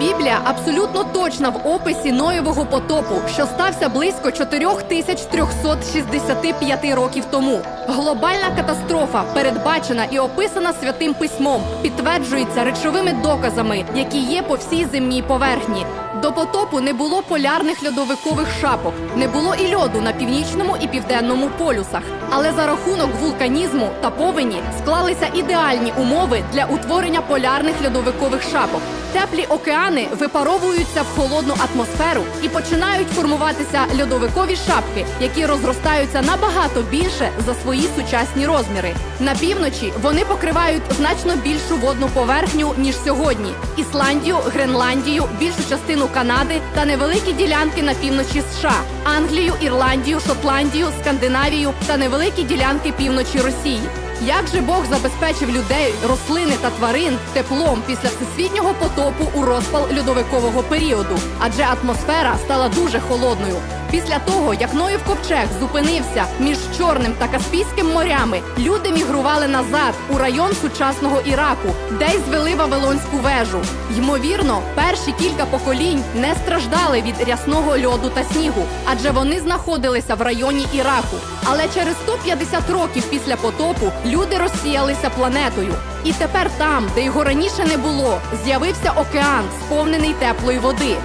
Біблія абсолютно точна в описі Ноєвого потопу, що стався близько 4365 років тому. Глобальна катастрофа, передбачена і описана святим письмом, підтверджується речовими доказами, які є по всій земній поверхні. До потопу не було полярних льодовикових шапок, не було і льоду на північному і південному полюсах. Але за рахунок вулканізму та повені склалися ідеальні умови для утворення полярних льодовикових шапок. Теплі океани випаровуються в холодну атмосферу і починають формуватися льодовикові шапки, які розростаються набагато більше за свої сучасні розміри. На півночі вони покривають значно більшу водну поверхню ніж сьогодні: Ісландію, Гренландію, більшу частину Канади та невеликі ділянки на півночі США, Англію, Ірландію, Шотландію, Скандинавію та невеликі ділянки півночі Росії. Як же Бог забезпечив людей, рослини та тварин теплом після всесвітнього потопу у розпал льодовикового періоду? Адже атмосфера стала дуже холодною. Після того, як Ноїв ковчег зупинився між Чорним та Каспійським морями, люди мігрували назад у район сучасного Іраку, де й звели Вавилонську вежу. Ймовірно, перші кілька поколінь не страждали від рясного льоду та снігу, адже вони знаходилися в районі Іраку. Але через 150 років після потопу люди розсіялися планетою. І тепер там, де його раніше не було, з'явився океан, сповнений теплої води.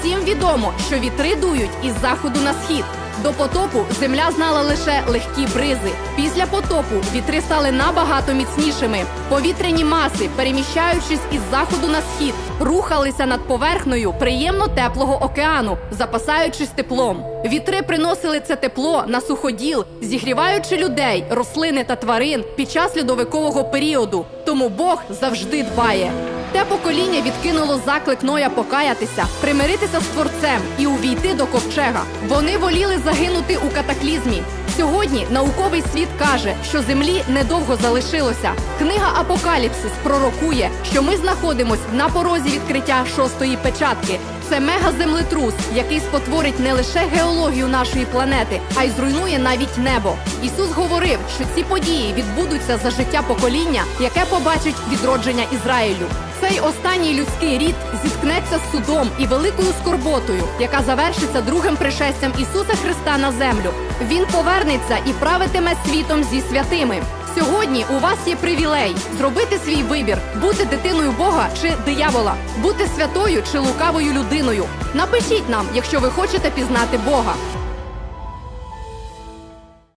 Всім відомо, що вітри дують із заходу на схід. До потопу земля знала лише легкі бризи. Після потопу вітри стали набагато міцнішими. Повітряні маси, переміщаючись із заходу на схід, рухалися над поверхнею приємно теплого океану, запасаючись теплом. Вітри приносили це тепло на суходіл, зігріваючи людей, рослини та тварин під час льодовикового періоду. Тому Бог завжди дбає. Те покоління відкинуло заклик Ноя покаятися, примиритися з творцем і увійти до ковчега. Вони воліли загинути у катаклізмі. Сьогодні науковий світ каже, що землі недовго залишилося. Книга Апокаліпсис пророкує, що ми знаходимось на порозі відкриття шостої печатки. Це мегаземлетрус, який спотворить не лише геологію нашої планети, а й зруйнує навіть небо. Ісус говорив, що ці події відбудуться за життя покоління, яке побачить відродження Ізраїлю. Цей останній людський рід зіткнеться з судом і великою скорботою, яка завершиться другим пришестям Ісуса Христа на землю. Він повернеться і правитиме світом зі святими. Сьогодні у вас є привілей зробити свій вибір, бути дитиною Бога чи диявола, бути святою чи лукавою людиною. Напишіть нам, якщо ви хочете пізнати Бога.